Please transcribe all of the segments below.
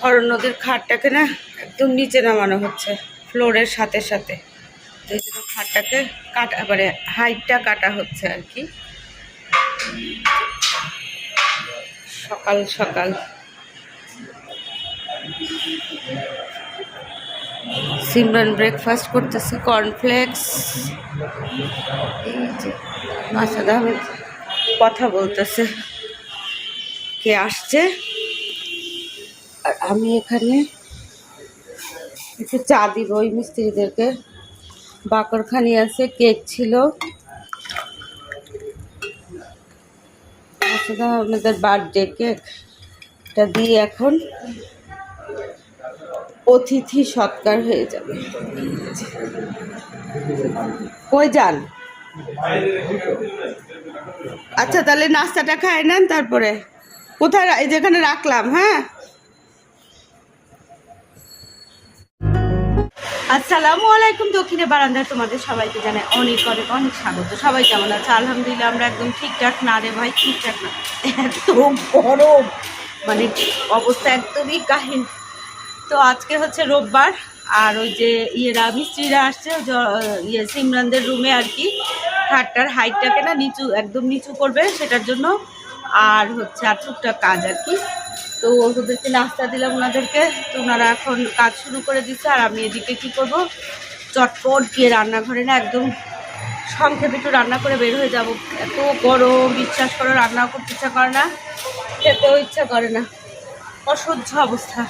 হরণ নদীর খাটটাকে না একদম নিচে নামানো হচ্ছে ফ্লোরের সাথে সাথে। জন্য খাটটাকে কাটা মানে হাইটটা কাটা হচ্ছে আর কি। সকাল সকাল। সিমরান ব্রেকফাস্ট করতেছে কর্নফ্লেক্স কথা বলতেছে। কে আসছে? আর আমি এখানে একটু চা দিব ওই মিস্ত্রিদেরকে। বাকরখানি আছে, কেক ছিল। আপনাদের বার্থডে কেক এটা দিয়ে এখন অতিথি সৎকার হয়ে যাবে। কই যান? আচ্ছা তাহলে নাস্তাটা খাই নেন তারপরে। কোথায় যেখানে রাখলাম হ্যাঁ? আসসালামু আলাইকুম দক্ষিণে বারান্দায় তোমাদের সবাইকে জানাই অনেক অনেক অনেক স্বাগত। সবাই কেমন আছে? আলহামদুলিল্লাহ আমরা একদম ঠিকঠাক না রে ভাই ঠিকঠাক না। একদম গরম। মানে অবস্থা একদমই কাহিন তো আজকে হচ্ছে রোববার আর ওই যে ইয়েরা মিস্ত্রিরা আসছে ইয়ে সিমরানদের রুমে আর কি। খাটটার হাইটটাকে না নিচু একদম নিচু করবে সেটার জন্য। আর হচ্ছে আর টুকটাক কাজ আর কি। তো ওদেরকে নাস্তা দিলাম ওনাদেরকে। তো ওনারা এখন কাজ শুরু করে দিচ্ছে আর আমি এদিকে কী করব? চটপট গিয়ে রান্নাঘরে না একদম সংক্ষেপে একটু রান্না করে বের হয়ে যাব। এত গরম, বিশ্বাস করো রান্না করতে ইচ্ছা করে না, খেতেও ইচ্ছা করে না। অসহ্য অবস্থা।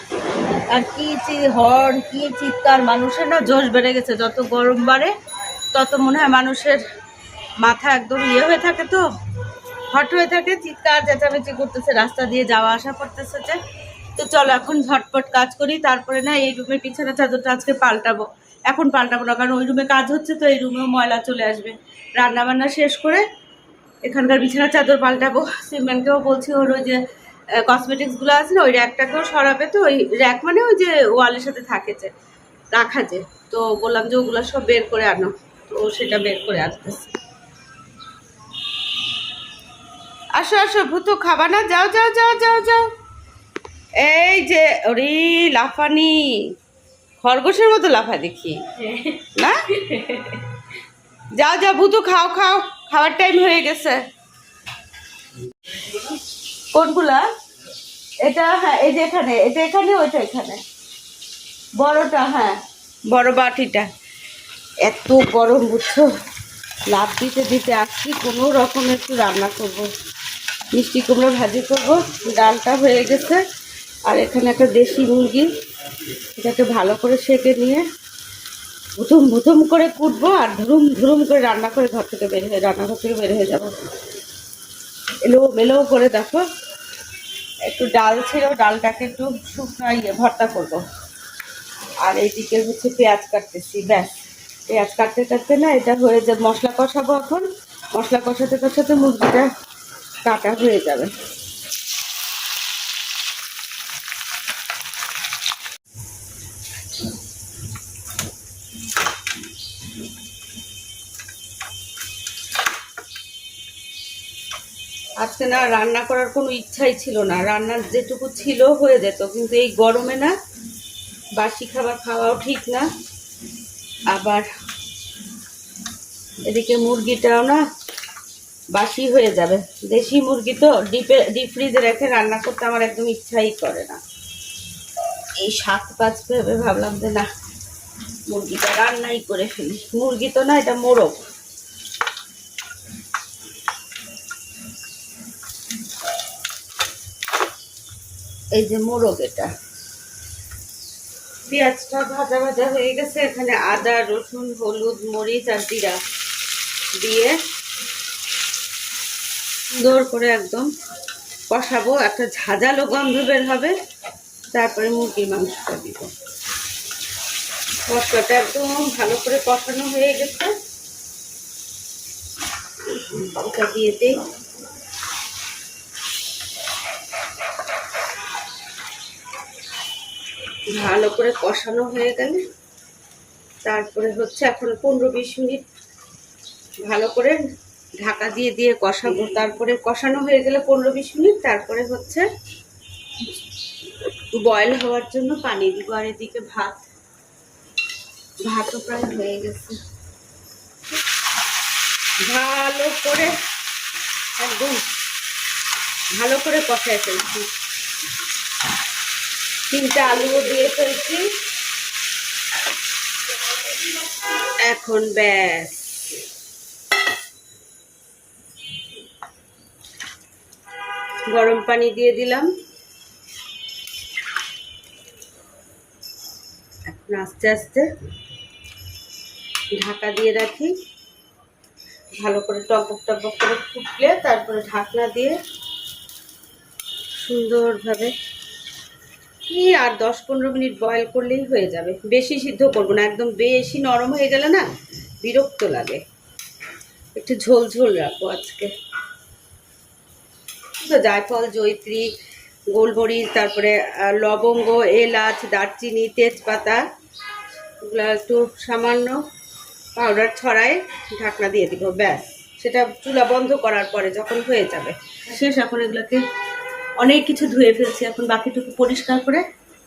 আর কি চি- হর্ন কি চিৎকার, মানুষের না জোশ বেড়ে গেছে। যত গরম বাড়ে, তত মনে হয় মানুষের মাথা একদম ইয়ে হয়ে থাকে তো। হট হয়ে থাকে চিৎকার, চেঁচামেচি করতেছে, রাস্তা দিয়ে যাওয়া আসা করতেছে যে। তো চলো এখন ঝটপট কাজ করি, তারপরে না এই রুমের বিছানা চাদরটা আজকে পাল্টাবো। এখন পাল্টাবো না, কারণ ওই রুমে কাজ হচ্ছে তো এই রুমেও ময়লা চলে আসবে। রান্না বান্না শেষ করে এখানকার বিছানা চাদর পাল্টাবো। সিমেন্টকেও বলছি ওর ওই যে কসমেটিক্সগুলো আছে না, ওই র্যাকটাকেও সরাবে তো, ওই র্যাক মানে ওই যে ওয়ালের সাথে থাকে যে, রাখা যে। তো বললাম যে ওগুলো সব বের করে আনো। তো সেটা বের করে আনতেছে। আসো আসো, ভূতু, খাবা না, যাও যাও যাও যাও যাও। এই যে, ওরে লাফানি। খরগোশের মতো লাফা দেখি। না? যাও যাও, ভূতু, খাও খাও। খাওয়ার টাইম হয়ে গেছে। কোনগুলা? এটা হ্যাঁ এই যে এখানে, এটা এখানে, ওইটা এখানে। বড়টা হ্যাঁ বড় বাটিটা। এত গরম বুঝছ? লাভ দিতে দিতে আসছি কোনো রকম একটু রান্না করব। মিষ্টি কুমড়ো ভাজি করব। ডালটা হয়ে গেছে। আর এখানে একটা দেশি মুরগি। এটাকে ভালো করে সেকে নিয়ে ভুতুম ভুতুম করে কুটবো আর ধুরুম ধুরুম করে রান্না করে ঘর থেকে বের হয়ে রান্নাঘর থেকে বের হয়ে যাব। এলো মেলো করে দেখো। একটু ডাল ছিল, ডালটাকে একটু শুকনো ইয়ে ভর্তা করব। আর এইদিকে হচ্ছে পেঁয়াজ কাটতেছি, ব্যাস। পেঁয়াজ কাটতে কাটতে না এটা হয়ে যাবে মশলা কষাবো এখন। মশলা কষাতে কষাতে মুরগিটা কাটা হয়ে যাবে। আজকে না রান্না করার কোনো ইচ্ছাই ছিল না। রান্নার যেটুকু ছিল হয়ে যেত, কিন্তু এই গরমে না বাসি খাবার খাওয়াও ঠিক না। আবার এদিকে মুরগিটাও না বাসি হয়ে যাবে। দেশি মুরগি তো ডিপে, ডিপ ফ্রিজে রেখে রান্না করতে আমার একদম ইচ্ছাই করে না। এই শাক পাঁচ ভেবে ভাবলাম যে না, মুরগিটা রান্নাই করে ফেলি। মুরগি তো না, এটা মোরগ। এই যে মোরগ এটা। পেঁয়াজটা ভাজা ভাজা হয়ে গেছে, এখানে আদা, রসুন, হলুদ, মরিচ আর জিরা দিয়ে সুন্দর করে একদম কষাবো, একটা ঝাঁঝালো গন্ধ বের হবে, তারপরে মুরগির মাংসটা দিব। মশলাটা একদম ভালো করে কষানো হয়ে গেছে। ওটা দিয়ে দিই। ভালো করে কষানো হয়ে গেলে। তারপরে হচ্ছে এখন পনেরো বিশ মিনিট ভালো করে ঢাকা দিয়ে দিয়ে কষাবো। তারপরে কষানো হয়ে গেলে পনেরো বিশ মিনিট, তারপরে হচ্ছে বয়েল হওয়ার জন্য পানি দিব। আর এদিকে ভাত, ভাতও প্রায় হয়ে গেছে। ভালো করে একদম ভালো করে কষায় ফেলছি। তিনটা আলুও দিয়ে ফেলছি। এখন ব্যাস। গরম পানি দিয়ে দিলাম। এখন আস্তে আস্তে ঢাকা দিয়ে রাখি। ভালো করে টপক টপক করে ফুটলে তারপরে ঢাকনা দিয়ে সুন্দরভাবে কি আর দশ পনেরো মিনিট বয়েল করলেই হয়ে যাবে। বেশি সিদ্ধ করব না, একদম বেশি নরম হয়ে গেলে না বিরক্ত লাগে। একটু ঝোল ঝোল রাখব আজকে। জায়ফল জৈত্রী গোলমরিচ, তারপরে লবঙ্গ, এলাচ, দারচিনি, তেজপাতা, এগুলো একটু সামান্য পাউডার ছড়ায় ঢাকনা দিয়ে দিব, ব্যাস। সেটা চুলা বন্ধ করার পরে যখন হয়ে যাবে। শেষ, এখন এগুলোকে অনেক কিছু ধুয়ে ফেলছি। এখন বাকিটুকু পরিষ্কার করে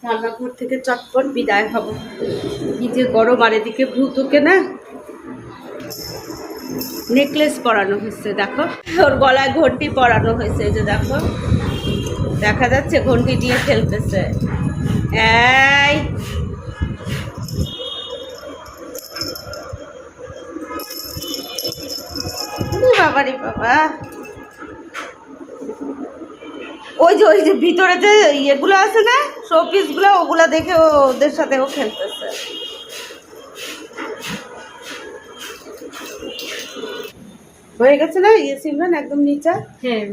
রান্নাঘর থেকে চটপট বিদায় হব। কি যে গরম আর এদিকে ভূতকে না নেকলেস পরানো হয়েছে দেখো। ওর গলায় ঘন্টি পরানো হয়েছে যে দেখো। দেখা যাচ্ছে ঘন্টি দিয়ে খেলতেছে। এই! বাবা রে বাবা! ওই যে ওই যে ভিতরে যে ইয়েগুলো আছে না শোপিসগুলো ওগুলো দেখে ওদের সাথে ও খেলতেছে। হয়ে গেছে না? ইয়ে সিমরান একদম নিচা? হ্যাঁ।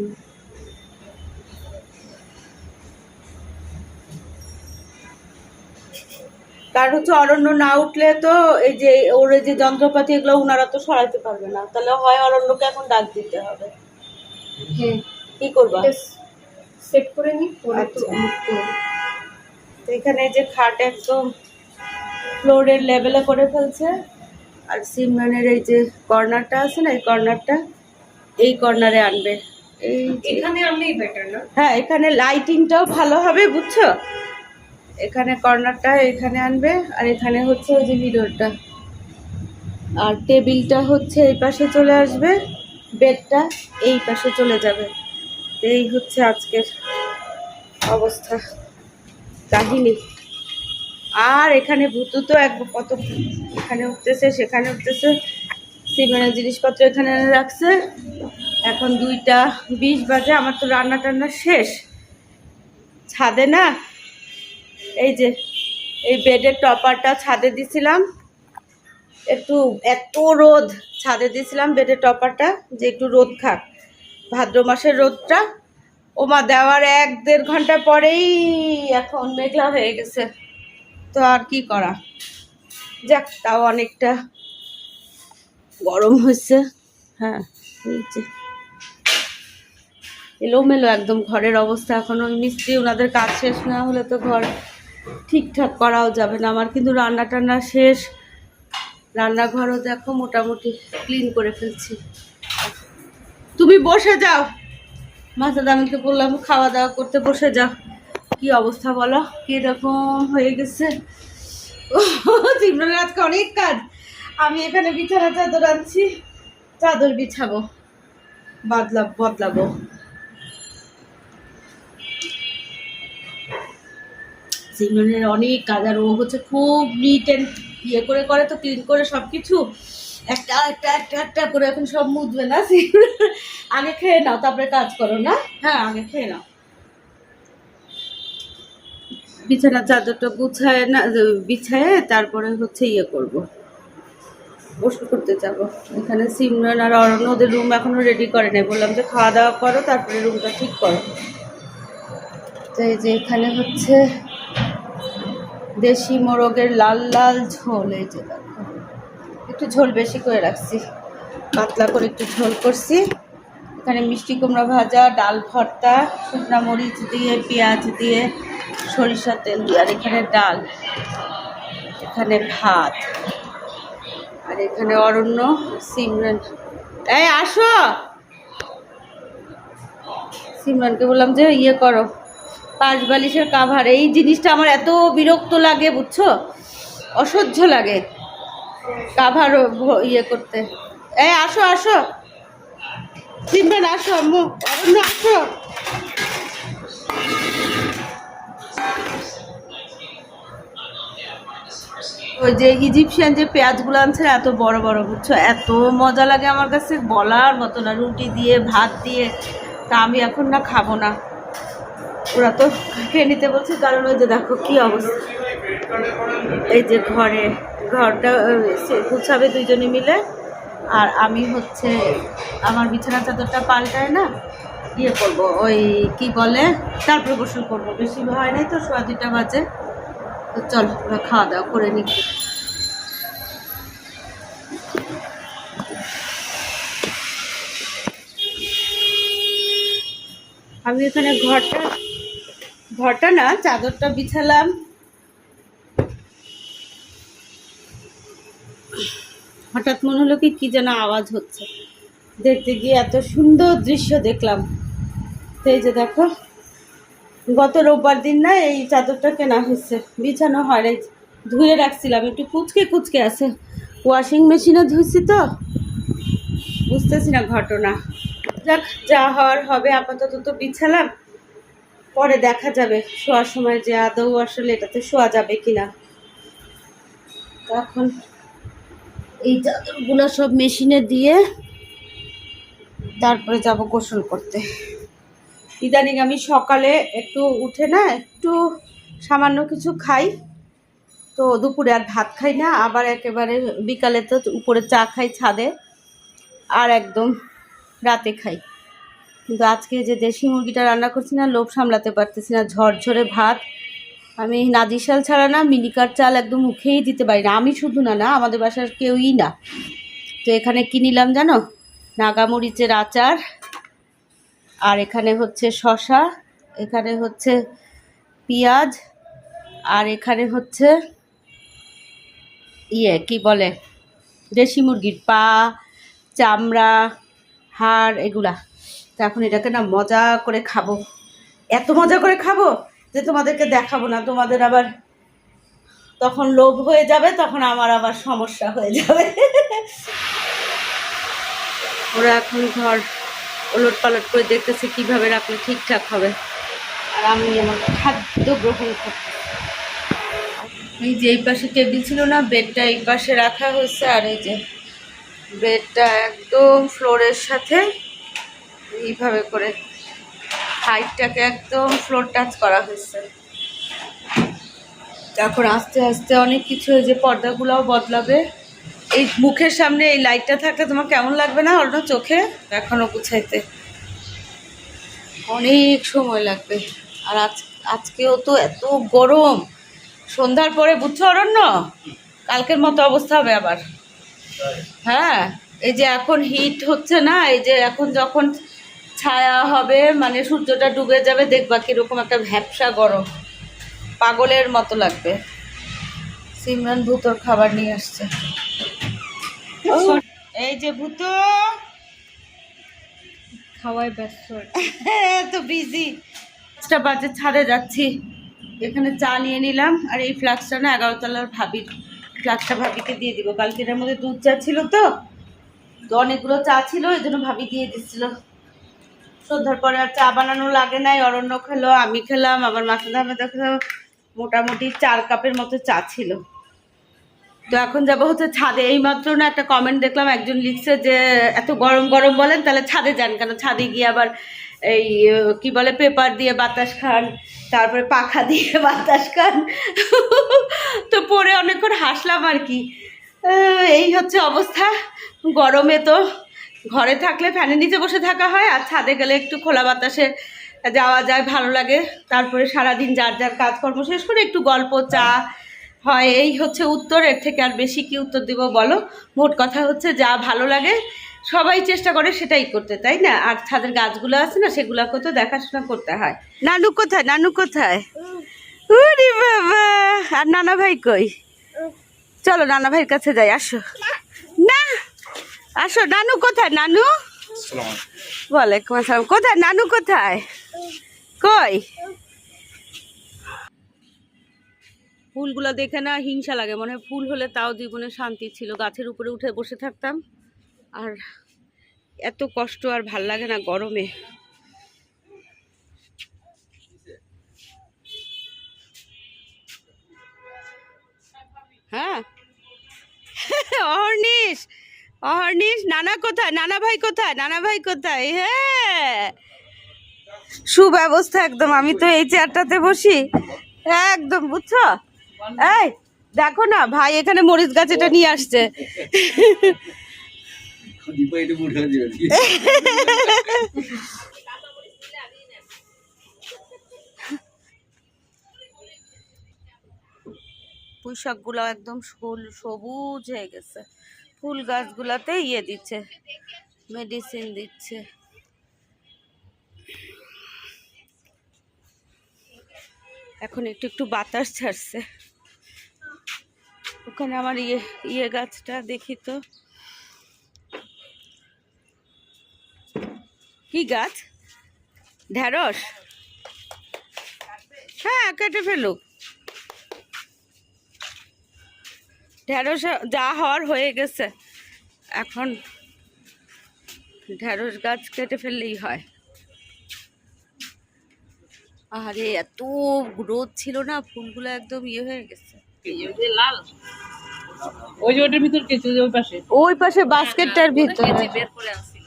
কারণ হচ্ছে অরণ্য না উঠলে তো এই যে ওর যে যন্ত্রপাতি এগুলো ওনারা তো সরাইতে পারবে না। তাহলে হয় অরণ্যকে এখন ডাক দিতে হবে। হ্যাঁ। কি করবা? সেট করে নি আচ্ছা। এখানে যে খাট একদম ফ্লোরের লেভেলে করে ফেলছে। আর সিমরানের এই যে কর্নারটা আছে না এই কর্নারটা এই কর্নারে আনবে। এই এখানে আনলেই বেটার না? হ্যাঁ এখানে লাইটিংটাও ভালো হবে বুঝছ? এখানে কর্নারটা এখানে আনবে আর এখানে হচ্ছে ওই যে মিররটা আর টেবিলটা হচ্ছে এই পাশে চলে আসবে বেডটা এই পাশে চলে যাবে। এই হচ্ছে আজকের অবস্থা কাহিনী। আর এখানে ভূতু তো এক কত এখানে উঠতেছে, সেখানে উঠতেছে। সিমেন্টের জিনিসপত্র এখানে এনে রাখছে। এখন দুইটা বিশ বাজে, আমার তো রান্না টান্না শেষ। ছাদে না, এই যে, এই বেডের টপারটা ছাদে দিছিলাম। একটু, এত রোদ, ছাদে দিছিলাম বেডের টপারটা যে একটু রোদ খাক। ভাদ্র মাসের রোদটা, ওমা দেওয়ার এক দেড় ঘণ্টা পরেই এখন মেঘলা হয়ে গেছে। তো আর কি করা? যাক, তাও অনেকটা গরম হয়েছে। হ্যাঁ যে। এলোমেলো একদম ঘরের অবস্থা। এখন ওই মিস্ত্রি, ওনাদের কাজ শেষ না হলে তো ঘর ঠিকঠাক করাও যাবে না। আমার কিন্তু রান্না টান্না শেষ। রান্নাঘরও দেখো মোটামুটি ক্লিন করে ফেলছি। তুমি বসে যাও। মাথা দামিকে বললাম খাওয়া দাওয়া করতে বসে যাও। কি অবস্থা বলো? কীরকম হয়ে গেছে? সিমরানের আজকে অনেক কাজ। আমি এখানে বিছানা চাদর আনছি, চাদর বিছাবো বদলা বদলাবো। সিমরানের অনেক কাজ, আর ও হচ্ছে খুব নিট অ্যান্ড ইয়ে করে করে তো ক্লিন করে সব কিছু একটা একটা একটা একটা করে এখন সব মুছবে না, আগে খেয়ে নাও, তারপরে কাজ করো, না? হ্যাঁ আগে খেয়ে নাও। বিছানার চাদরটা গুছায় না, বিছায় তারপরে হচ্ছে ইয়ে করব। গোসল করতে যাব। এখানে সিমরান আর অরণ্য ওদের রুম এখনও রেডি করে নাই। বললাম যে খাওয়া দাওয়া করো, তারপরে রুমটা ঠিক করো। তো এই যে এখানে হচ্ছে দেশি মোরগের লাল লাল ঝোল। এই যে একটু ঝোল বেশি করে রাখছি। পাতলা করে একটু ঝোল করছি। এখানে মিষ্টি কুমড়া ভাজা, ডাল ভর্তা, শুকনা মরিচ দিয়ে, পেঁয়াজ দিয়ে, সরিষার তেল দিয়ে, আর এখানে ডাল, এখানে ভাত, আর এখানে অরণ্য, সিমরান, এই আসো! সিমরানকে বললাম যে ইয়ে করো পাঁচ বালিশের কাভার এই জিনিসটা আমার এত বিরক্ত লাগে, বুঝছ? অসহ্য লাগে কাভার ইয়ে করতে। এই আসো আসো! সিমরান আসো আম্মু অরণ্য আসো। ওই যে ইজিপশিয়ান যে পেঁয়াজগুলো আনছে এত বড় বড়, বুঝছ? এত মজা লাগে আমার কাছে, বলার মতো না, রুটি দিয়ে, ভাত দিয়ে। তা আমি এখন না খাব না। ওরা তো খেয়ে নিতে বলছে, কারণ ওই যে দেখো কি অবস্থা। এই যে ঘরে, ঘরটা গুছাবে দুইজনে মিলে। আর আমি হচ্ছে আমার বিছানা চাদরটা পাল্টায় না ইয়ে করব, ওই কি বলে তারপরে গোসল করব। বেশি হয় নাই তো, সোয়া দুইটা বাজে। তো চল ওরা খাওয়া দাওয়া করে নিচ্ছি আমি এখানে ঘরটা ঘরটা না, চাদরটা বিছালাম। হঠাৎ মনে হলো কি কি যেন আওয়াজ হচ্ছে। দেখতে গিয়ে এত সুন্দর দৃশ্য দেখলাম। তো এই যে দেখো, গত রোববার দিন না এই চাদরটা কেনা হয়েছে। বিছানো হয় ধুয়ে রাখছিলাম। একটু কুচকে কুচকে আছে। ওয়াশিং মেশিনে ধুইছি তো, বুঝতেছি না ঘটনা। যাক, যা হওয়ার হবে, আপাতত তো বিছালাম। পরে দেখা যাবে, শোয়ার সময় যে আদৌ আসলে এটাতে শোয়া যাবে কিনা। তখন এই চাদরগুলো সব মেশিনে দিয়ে তারপরে যাব গোসল করতে। ইদানিং আমি সকালে একটু উঠে না, একটু সামান্য কিছু খাই। তো দুপুরে আর ভাত খাই না, আবার একেবারে বিকালে তো উপরে চা খাই ছাদে, আর একদম রাতে খাই। কিন্তু আজকে যে দেশি মুরগিটা রান্না করছি না, লোভ সামলাতে পারতেছি না, ঝরঝরে ভাত আমি নাজিশাল ছাড়া না, মিনিকার চাল একদম মুখেই দিতে পারি না। আমি শুধু না না, আমাদের বাসার কেউই না। তো এখানে কি নিলাম জানো? নাগামরিচের আচার, আর এখানে হচ্ছে শশা এখানে হচ্ছে পেঁয়াজ, আর এখানে হচ্ছে ইয়ে কি বলে? দেশি মুরগির পা, চামড়া, হাড়, এগুলা। তো এখন এটাকে না মজা করে খাব। এত মজা করে খাব? যে তোমাদেরকে দেখাবো না, তোমাদের আবার তখন লোভ হয়ে যাবে, তখন আমার আবার সমস্যা হয়ে যাবে। ওরা এখন ঘর ওলট পালট করে দেখতেছে কীভাবে রাখলে ঠিকঠাক হবে। আর আমি আমার খাদ্য গ্রহণ করতে এই যে এই পাশে টেবিল ছিল না, বেডটা এই পাশে রাখা হয়েছে, আর এই যে বেডটা একদম ফ্লোরের সাথে এইভাবে করে হাইটটাকে একদম ফ্লোর টাচ করা হয়েছে। এখন আস্তে আস্তে অনেক কিছু এই যে পর্দাগুলোও বদলাবে। এই মুখের সামনে এই লাইটটা থাকলে তোমার কেমন লাগবে না? অন্য চোখে? এখনও গুছাইতে। অনেক সময় লাগবে। আর আজ আজকেও তো এত গরম। সন্ধ্যার পরে বুঝছ অরণ্য? কালকের মতো অবস্থা হবে আবার। হ্যাঁ এই যে এখন হিট হচ্ছে না এই যে এখন যখন ছায়া হবে মানে সূর্যটা ডুবে যাবে দেখবা কীরকম একটা ভ্যাপসা গরম। পাগলের মতো লাগবে। সিমরান ভূতর খাবার নিয়ে আসছে। এই যে ভূত। খাওয়ায় ব্যস্ত। তো বিজি পাঁচটা বাজে ছাদে যাচ্ছি। এখানে চা নিয়ে নিলাম আর এই ফ্লাক্সটা না এগারো তলার ভাবির। ফ্লাক্সটা ভাবিকে দিয়ে দিব। কালকে এটার মধ্যে দুধ চা ছিল তো তো অনেকগুলো চা ছিল এই জন্য ভাবি দিয়ে দিচ্ছিল। সন্ধ্যার পরে আর চা বানানো লাগে নাই, অরণ্য খেলো, আমি খেলাম, আবার মাসুদ আহমেদ খেলো মোটামুটি চার কাপের মতো চা ছিল। তো এখন যাব হচ্ছে ছাদে এই মাত্র না একটা কমেন্ট দেখলাম, একজন লিখছে যে, এত গরম গরম বলেন, তাহলে ছাদে যান। কেন ছাদে গিয়ে আবার এই কি বলে, পেপার দিয়ে বাতাস খান, তারপরে পাখা দিয়ে বাতাস খান। তো পরে অনেকক্ষণ হাসলাম আর কি। এই হচ্ছে অবস্থা, গরমে তো ঘরে থাকলে ফ্যানের নিচে বসে থাকা হয় আর ছাদে গেলে একটু খোলা বাতাসে যাওয়া যায়, ভালো লাগে। তারপরে সারাদিন যার যার কাজকর্ম শেষ করে একটু গল্প, চা হয়। এই হচ্ছে উত্তর, এর থেকে আর বেশি কি উত্তর দিব বলো? মোট কথা হচ্ছে যা ভালো লাগে, সবাই চেষ্টা করে সেটাই করতে, তাই না? আর ছাদের গাছগুলো আছে না সেগুলোকে তো দেখাশোনা করতে হয়। নানু কোথায়? নানু কোথায়? উরি বাবা! আর নানা ভাই কই? চলো, নানা ভাইয়ের কাছে যাই, আসো। আসো, নানু কোথায়? নানু? ওয়ালাইকুম আসসালাম। কোথায়? নানু কোথায়? কই? ফুলগুলো দেখে না হিংসা লাগে। মনে হয় ফুল হলে তাও জীবনে শান্তি ছিল। গাছের উপরে উঠে বসে থাকতাম। আর এত কষ্ট আর ভালো লাগে না গরমে। হ্যাঁ? অহর্নিশ! অহর্নিশ, নানা কোথায়? নানা ভাই কোথায়? নানা ভাই কোথায়? হ্যাঁ সুব্যবস্থা একদম। আমি তো এই চেয়ারটাতে বসি। একদম, বুঝছ? এই, দেখো না, ভাই এখানে মরিচ গাছ এটা নিয়ে আসছে। দীপা এটা উঠে দিবে পুঁই শাকগুলো একদম সবুজ হয়ে গেছে। ফুল গাছগুলাতে ইয়ে দিচ্ছে মেডিসিন দিচ্ছে। এখন একটু একটু বাতাস ছাড়ছে। ওখানে আমার ইয়ে ইয়ে গাছটা দেখি তো। কি গাছ? ঢেঁড়স হ্যাঁ কেটে ফেলুক। ঢেঁড়স যা হওয়ার হয়ে গেছে। এখন ঢেঁড়স গাছ কেটে ফেললেই হয়। আরে এত রোদ ছিল না ফুলগুলো একদম ইয়ে হয়ে গেছে। লাল। ওই যে ওটার ভিতর কেছে ওই পাশে। ওই পাশে বাস্কেটটার ভিতরে। বের করে আনছিল।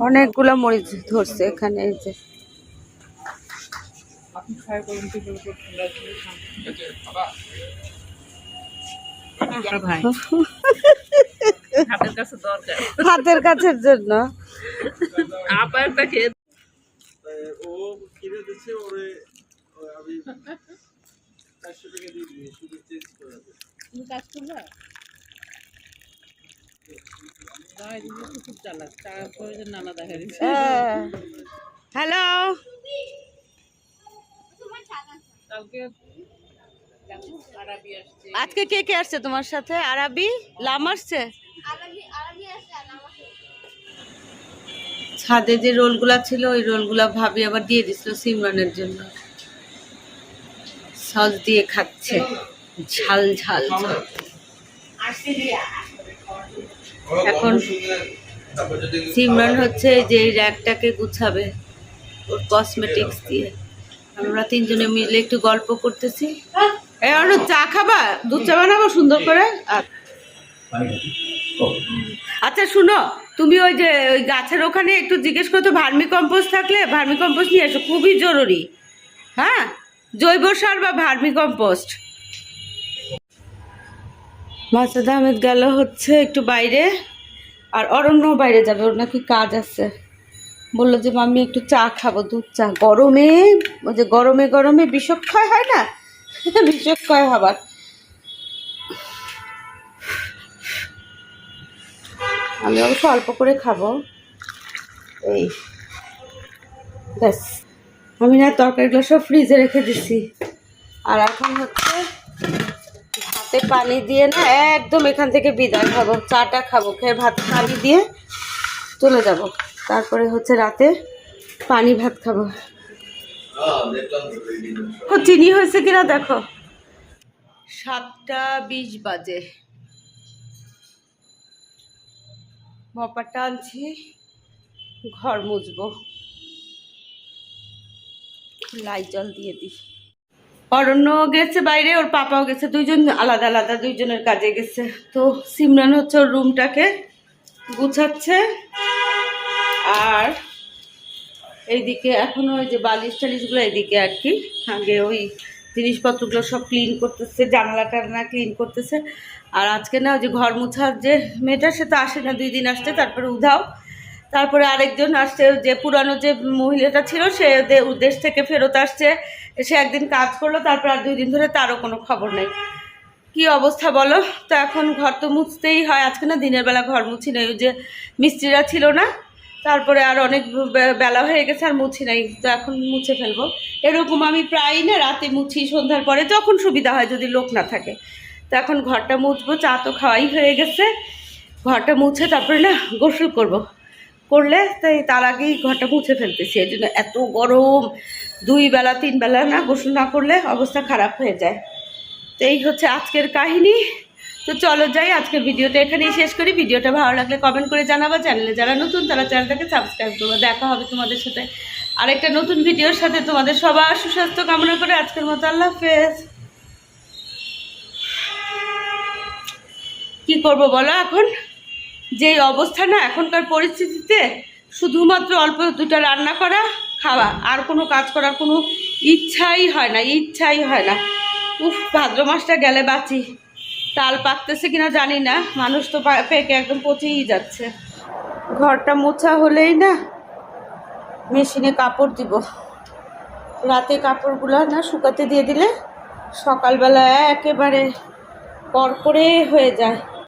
অনেকগুলো মরিচ ধরছে এখানে এই যে। হাতের কাছে কাছের জন্য। কাজ না এদিকে তো খুব চালাক টাকা প্রয়োজন নানা দেখা দিচ্ছে হ্যালো। কালকে দেখো আরাবি আসছে। আজকে কে কে আসছে তোমার সাথে? আরাবি? লাম আসছে? ছাদে যে রোলগুলা ছিল ওই রোলগুলা ভাবি আবার দিয়ে দিছিল সিমরানের জন্য। সস দিয়ে খাচ্ছে। ঝাল ঝাল ঝাল। এখন সিমরান হচ্ছে যে র্যাকটাকে গুছাবে ওর কসমেটিক্স দিয়ে। আমরা তিনজনে মিলে একটু গল্প করতেছি। এই অনু চা খাবা? দুধ চা বানাবো সুন্দর করে? আচ্ছা শুনো তুমি ওই যে ওই গাছের ওখানে একটু জিজ্ঞেস করতো ভার্মি কম্পোস্ট থাকলে ভার্মি কম্পোস্ট নিয়ে এসো খুবই জরুরি। হ্যাঁ? জৈব সার বা ভার্মি কম্পোস্ট মাসুদ আহমেদ গেল হচ্ছে একটু বাইরে, আর অরণ্য বাইরে যাবে, ওর নাকি কাজ আছে। বলল যে, মাম্মি, একটু চা খাব, দুধ চা। গরমে, ওই যে গরমে গরমে বিষক্ষয় হয় না? বিষক্ষয় হবার। আমি অবশ্য অল্প করে খাব। এই, ব্যাস। আমি না তরকারিগুলো সব ফ্রিজে রেখে দিছি। আর এখন হচ্ছে ভাতে পানি দিয়ে না একদম এখান থেকে বিদায় খাব। চাটা খাব, খেয়ে ভাত পানি দিয়ে চলে যাব। তারপরে হচ্ছে রাতে পানি ভাত খাব। চিনি হয়েছে কিনা দেখো। সাতটা বিশ বাজে। মপাটা আনছি, ঘর মুছবো। লাই জল দিয়ে দিই। অরণ্য গেছে বাইরে, ওর পাপাও গেছে। দুইজন আলাদা আলাদা দুইজনের কাজে গেছে। তো সিমরান হচ্ছে ওর রুমটাকে গুছাচ্ছে। আর এইদিকে এখনও ওই যে বালিশ টালিশগুলো এইদিকে আর কি। আগে ওই জিনিসপত্রগুলো সব ক্লিন করতেছে জানালা টানালা ক্লিন করতেছে। আর আজকে না ওই যে ঘর মুছার যে মেয়েটা, সে তো আসে না, দুই দিন আসছে, তারপরে উধাও। তারপরে আরেকজন আসছে যে পুরানো যে মহিলাটা ছিল, সে দেশ থেকে ফেরত আসছে। সে একদিন কাজ করল, তারপর আর দুই দিন ধরে তারও কোনো খবর নেই। কি অবস্থা বলো? তো এখন ঘর তো মুছতেই হয়, আজকে না দিনের বেলা ঘর মুছি নেই, ওই যে মিস্ত্রিরা ছিল না। তারপরে আর অনেক বেলা হয়ে গেছে, আর মুছি নাই, তো এখন মুছে ফেলব। এরকম আমি প্রায়ই না রাতে মুছি, সন্ধ্যার পরে যখন সুবিধা হয় যদি লোক না থাকে। তো এখন ঘরটা মুছবো, চা তো খাওয়াই হয়ে গেছে। ঘরটা মুছে তারপরে না গোসল করব। করলে তাই তার আগেই ঘরটা মুছে ফেলতেছি। এই জন্য এত গরম, দুই বেলা, তিন বেলা না গোসল না করলে অবস্থা খারাপ হয়ে যায়। তো এই হচ্ছে আজকের কাহিনী। তো চলো যাই, আজকের ভিডিওটা এখানেই শেষ করি। ভিডিওটা ভালো লাগলে কমেন্ট করে জানাব। চ্যানেলে যারা নতুন, তারা চ্যানেলটাকে সাবস্ক্রাইব করব। দেখা হবে তোমাদের সাথে আরেকটা নতুন ভিডিওর সাথে। তোমাদের সবার সুস্বাস্থ্য কামনা করে আজকের মতো আল্লাহ হাফেজ। কি করব বলো এখন? যে অবস্থা না এখনকার পরিস্থিতিতে, শুধুমাত্র অল্প দুটো রান্না করা, খাওয়া। আর কোনো কাজ করার কোনো ইচ্ছাই হয় না, ইচ্ছাই হয় না। উফ, ভাদ্র মাসটা গেলে বাঁচি। তাল পাকতেছে কিনা জানি না, মানুষ তো পেকে একদম পচেই যাচ্ছে। ঘরটা মোছা হলেই না মেশিনে কাপড় দিব। রাতে কাপড়গুলো না শুকাতে দিয়ে দিলে সকালবেলা একেবারে কড়কড়ে হয়ে যায়।